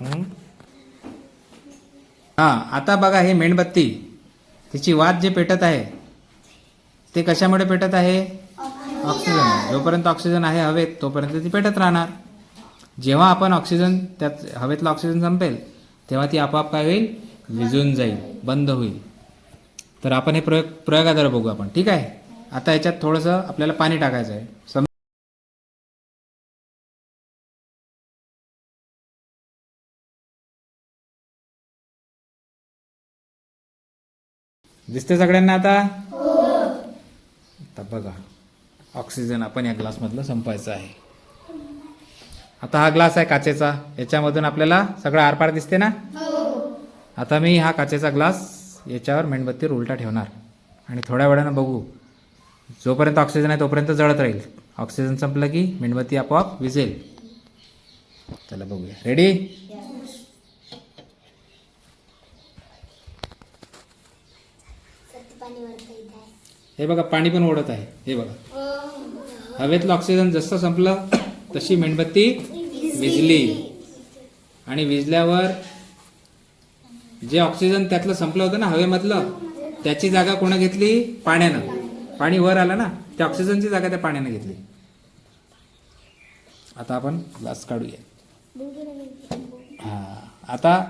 हां हा आता बघा हे मेणबत्ती तिची वात जे पेटत आहे ते कशामुळे पेटत आहे? ऑक्सिजन. जोपर्यंत ऑक्सिजन आहे हवेत तोपर्यंत ती पेटत राहणार. जेव्हा आपण ऑक्सिजन त्यात हवेतला ऑक्सिजन संपेल तेव्हा ती आपोआप काय होईल? विजून जाईल बंद होईल. तर आपण हे प्रयोग प्रयोगाद्वारे बघू आपण. ठीक आहे? आता याच्यात थोडंसं आपल्याला पाणी टाकायचं आहे. दिसते सगळ्यांना आता? आता बघा. ऑक्सिजन आपण या ग्लासमधलं संपायचं आहे. आता हा ग्लास आहे काचेचा. याच्यामधून आपल्याला सगळं आरपार दिसते ना? आता मी हा काचेचा ग्लास याच्यावर मेणबत्तीवर उलटा ठेवणार. आणि थोड्या वेळानं बघू. जोपर्यंत ऑक्सिजन आहे तोपर्यंत जळत राहील. ऑक्सिजन संपलं की मेणबत्ती आपोआप विजेल. चला बघूया. रेडी हे बघा पाणी पण ओढत आहे. हे बघा. हवेतलं ऑक्सिजन जसं संपलं तशी मेणबत्ती विझली आणि विझल्यावर जे ऑक्सिजन त्यातलं संपलं होतं ना हवेमधलं त्याची जागा कोणा घेतली? पाण्यानं. पाणी वर आलं ना त्या ऑक्सिजनची जागा त्या पाण्यानं घेतली. आता आपण ग्लास काढूया. हा. आता